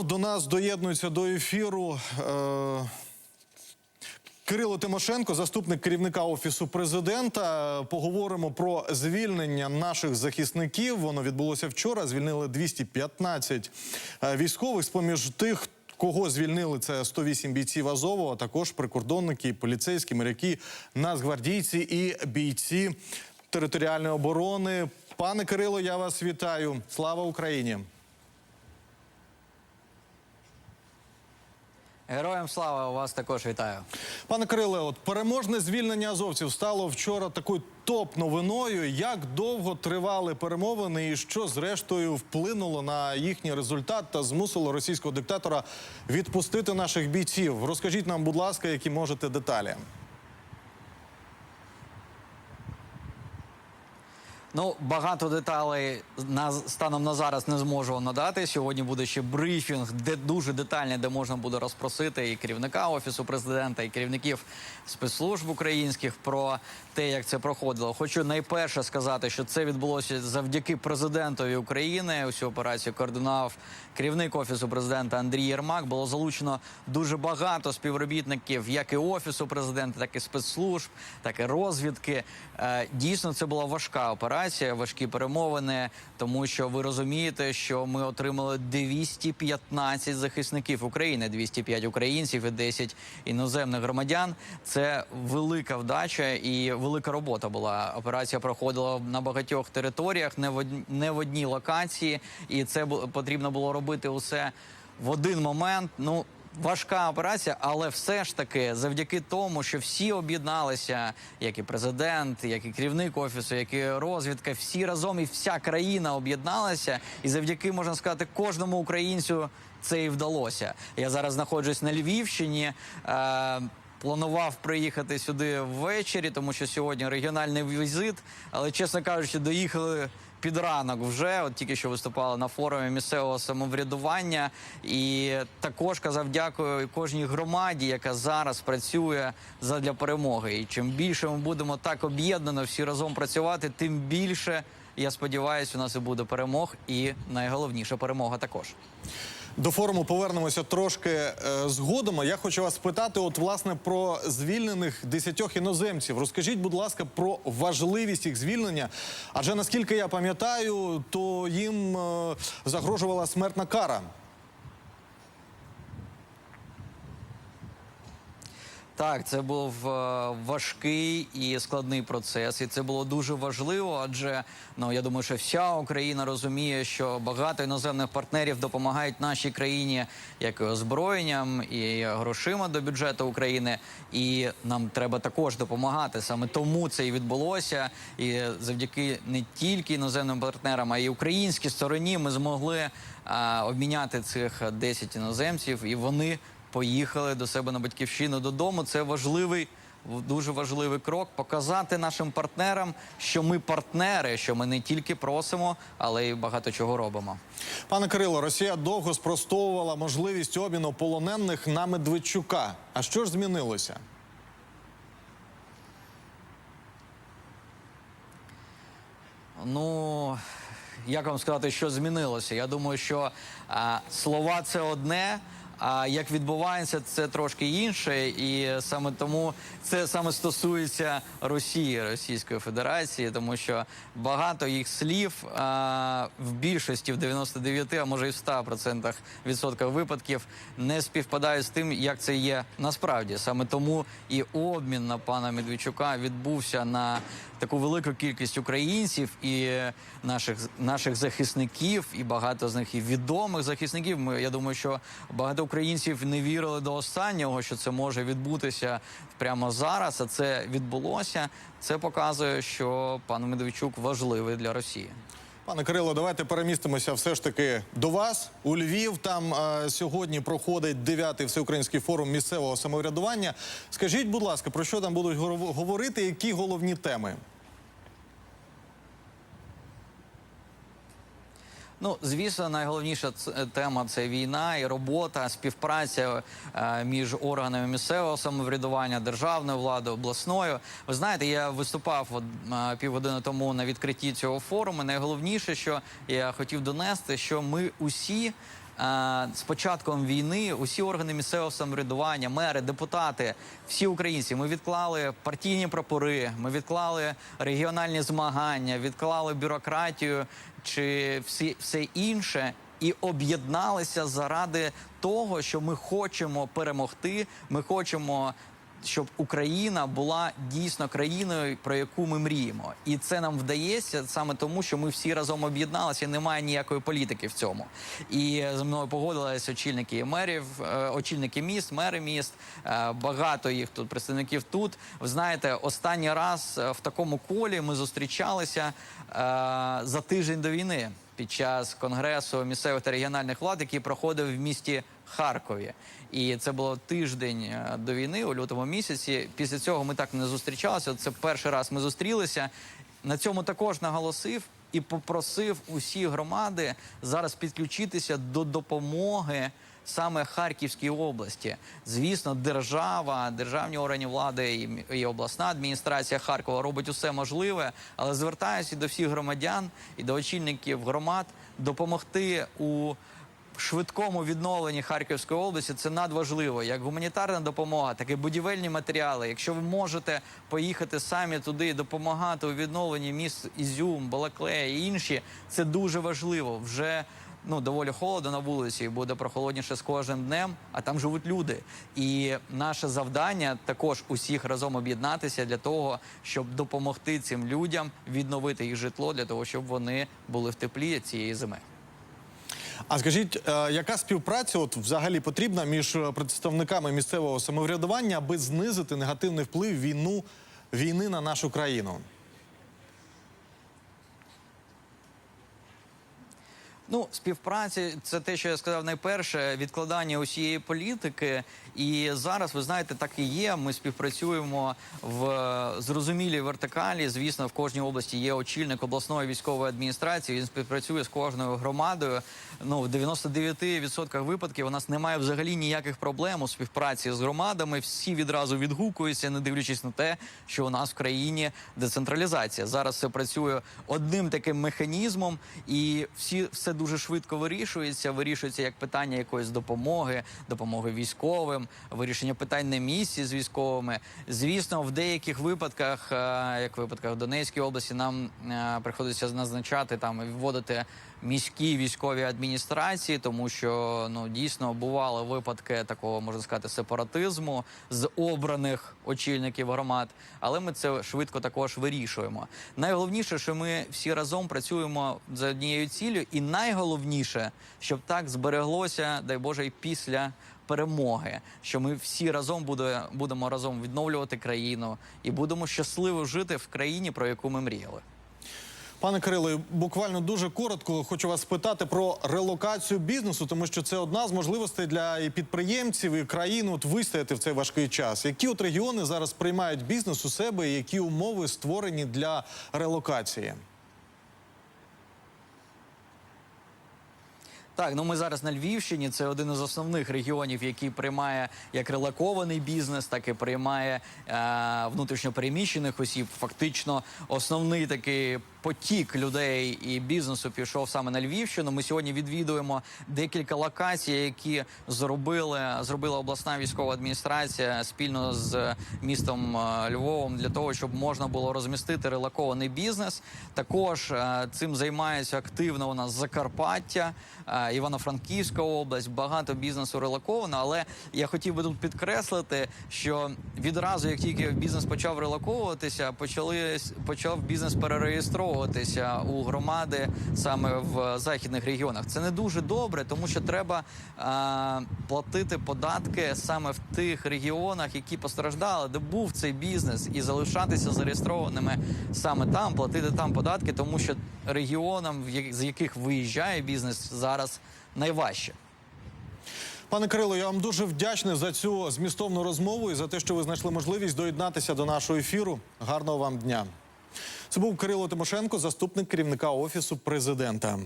До нас доєднується до ефіру. Е... Кирило Тимошенко, заступник керівника офісу президента. Поговоримо про звільнення наших захисників. Воно відбулося вчора. Звільнили 215 е, військових. З поміж тих, кого звільнили, це 108 бійців Азову, а також прикордонники, поліцейські, моряки, нацгвардійці і бійці територіальної оборони. Пане Кирило, я вас вітаю. Слава Україні! Героям слава у вас також вітаю. Пане Кириле, от переможне звільнення азовців стало вчора такою топ-новиною. Як довго тривали перемовини, і що зрештою вплинуло на їхній результат та змусило російського диктатора відпустити наших бійців? Розкажіть нам, будь ласка, які можете деталі. Ну, багато деталей на станом на зараз не зможу надати. Сьогодні буде ще брифінг, де дуже детальний, де можна буде розпросити і керівника офісу президента, і керівників спецслужб українських про те, як це проходило. Хочу найперше сказати, що це відбулося завдяки президентові України. Усю операцію координував керівник офісу президента Андрій Єрмак. Було залучено дуже багато співробітників, як і офісу президента, так і спецслужб, так і розвідки. Е, Дійсно, це була важка операція, важкі перемовини, тому що ви розумієте, що ми отримали 215 захисників України, 205 українців і 10 іноземних громадян. Це велика вдача і велика робота була. Операція проходила на багатьох територіях, не в не в одній локації, і це потрібно було робити усе в один момент. Ну Важка операція, але все ж таки, завдяки тому, що всі об'єдналися, як і президент, як і керівник офісу, як і розвідка, всі разом і вся країна об'єдналася, і завдяки можна сказати кожному українцю це і вдалося. Я зараз знаходжусь на Львівщині. Е Планував приїхати сюди ввечері, тому що сьогодні регіональний візит. Але чесно кажучи, доїхали під ранок вже. От тільки що виступали на форумі місцевого самоврядування, і також казав дякую кожній громаді, яка зараз працює задля перемоги. І чим більше ми будемо так об'єднано всі разом працювати, тим більше я сподіваюся, у нас і буде перемог, і найголовніша перемога також. До форуму повернемося трошки е, згодом. Я хочу вас спитати, от власне про звільнених десятьох іноземців. Розкажіть, будь ласка, про важливість їх звільнення. Адже наскільки я пам'ятаю, то їм е, загрожувала смертна кара. Так, це був е, важкий і складний процес, і це було дуже важливо. Адже ну я думаю, що вся Україна розуміє, що багато іноземних партнерів допомагають нашій країні як озброєнням і грошима до бюджету України. І нам треба також допомагати. Саме тому це і відбулося. І завдяки не тільки іноземним партнерам, а й українській стороні ми змогли е, обміняти цих 10 іноземців, і вони поїхали до себе на батьківщину додому. Це важливий, дуже важливий крок. Показати нашим партнерам, що ми партнери, що ми не тільки просимо, але й багато чого робимо. Пане Кирило, Росія довго спростовувала можливість обміну полонених на Медведчука. А що ж змінилося? Ну як вам сказати, що змінилося? Я думаю, що а, слова це одне. А як відбувається, це трошки інше, і саме тому це саме стосується Росії, Російської Федерації, тому що багато їх слів а, в більшості в 99, а може і в 100% відсотках випадків не співпадають з тим, як це є насправді. Саме тому і обмін на пана Медведчука відбувся на таку велику кількість українців і наших наших захисників, і багато з них і відомих захисників. Ми я думаю, що багато українців не вірили до останнього, що це може відбутися прямо зараз. А це відбулося. Це показує, що пан Медведчук важливий для Росії. Пане Кирило, давайте перемістимося все ж таки до вас у Львів. Там е, сьогодні проходить дев'ятий всеукраїнський форум місцевого самоврядування. Скажіть, будь ласка, про що там будуть говорити? Які головні теми? Ну, звісно, найголовніша тема це війна і робота, співпраця е, між органами місцевого самоврядування, державною владою, обласною. Ви знаєте, я виступав от, е, півгодини тому на відкритті цього форуму. Найголовніше, що я хотів донести, що ми усі е, з початком війни усі органи місцевого самоврядування, мери, депутати, всі українці, ми відклали партійні прапори, ми відклали регіональні змагання, відклали бюрократію чи всі, все інше. І об'єдналися заради того, що ми хочемо перемогти. Ми хочемо щоб Україна була дійсно країною, про яку ми мріємо, і це нам вдається саме тому, що ми всі разом об'єдналися. Немає ніякої політики в цьому. І зі мною погодилися очільники мерів, е, очільники міст, мери міст. е, Багато їх тут представників тут. Ви знаєте, останній раз е, в такому колі ми зустрічалися за тиждень до війни під час конгресу місцевих та регіональних влад, який проходив в місті Харкові. І це було тиждень е, до війни у лютому місяці. Після цього ми так не зустрічалися. Це перший раз ми зустрілися. На цьому також наголосив і попросив усі громади зараз підключитися до допомоги. Саме Харківській області, звісно, держава, державні органи влади і, обласна адміністрація Харкова робить усе можливе, але звертаюся до всіх громадян і до очільників громад допомогти у швидкому відновленні Харківської області це надважливо, як гуманітарна допомога, так і будівельні матеріали. Якщо ви можете поїхати самі туди і допомагати у відновленні міст Ізюм, Балаклея і інші, це дуже важливо. Вже ну доволі холодно на вулиці, і буде прохолодніше з кожним днем. А там живуть люди. І наше завдання також усіх разом об'єднатися для того, щоб допомогти цим людям відновити їх житло, для того, щоб вони були в теплі цієї зими. А скажіть, е, яка співпраця от взагалі потрібна між е, представниками місцевого самоврядування, аби знизити негативний вплив війну війни на нашу країну? Ну, співпраці це те, що я сказав найперше, відкладання усієї політики. І зараз ви знаєте, так і є. Ми співпрацюємо в е, зрозумілій вертикалі. Звісно, в кожній області є очільник обласної військової адміністрації. Він співпрацює з кожною громадою. Ну, в 99% випадків у нас немає взагалі ніяких проблем у співпраці з громадами. Всі відразу відгукуються, не дивлячись на те, що у нас в країні децентралізація. Зараз все працює одним таким механізмом, і всі все дуже швидко вирішується. Вирішується як питання якоїсь допомоги, допомоги військовим, вирішення питань на місці з військовими. Звісно, в деяких випадках, е, як в випадках в Донецькій області, нам е, приходиться назначати там і вводити міські військові адміністрації, тому що ну дійсно бували випадки такого можна сказати сепаратизму з обраних очільників громад. Але ми це швидко також вирішуємо. Найголовніше, що ми всі разом працюємо за однією ціллю, і найголовніше, щоб так збереглося, дай Боже, і після. Перемоги, що ми всі разом буде, будемо разом відновлювати країну і будемо щасливо жити в країні, про яку ми мріяли. Пане Кирило, буквально дуже коротко хочу вас спитати про релокацію бізнесу, тому що це одна з можливостей для і підприємців і країн от вистояти в цей важкий час. Які от регіони зараз приймають бізнес у себе, і які умови створені для релокації? Так, ну ми зараз на Львівщині. Це один із основних регіонів, який приймає як релакований бізнес, так і приймає е, внутрішньопереміщених осіб. Фактично, основний такий потік людей і бізнесу пішов саме на Львівщину. Ми сьогодні відвідуємо декілька локацій, які зробили зробила обласна військова адміністрація спільно з містом е, Львовом для того, щоб можна було розмістити релакований бізнес. Також е, цим займається активно у нас Закарпаття, е, Івано-Франківська область. Багато бізнесу релаковано. Але я хотів би тут підкреслити, що відразу, як тільки бізнес почав релаковуватися, почали почав бізнес перереєстровуватися у громади саме в західних регіонах. Це не дуже добре, тому що треба е, платити податки саме в тих регіонах, які постраждали, де був цей бізнес, і залишатися зареєстрованими саме там, платити там податки, тому що регіонам, з яких виїжджає бізнес, зараз найважче. Пане Кирило, я вам дуже вдячний за цю змістовну розмову і за те, що ви знайшли можливість доєднатися до нашого ефіру. Гарного вам дня. Це був Кирило Тимошенко, заступник керівника офісу президента.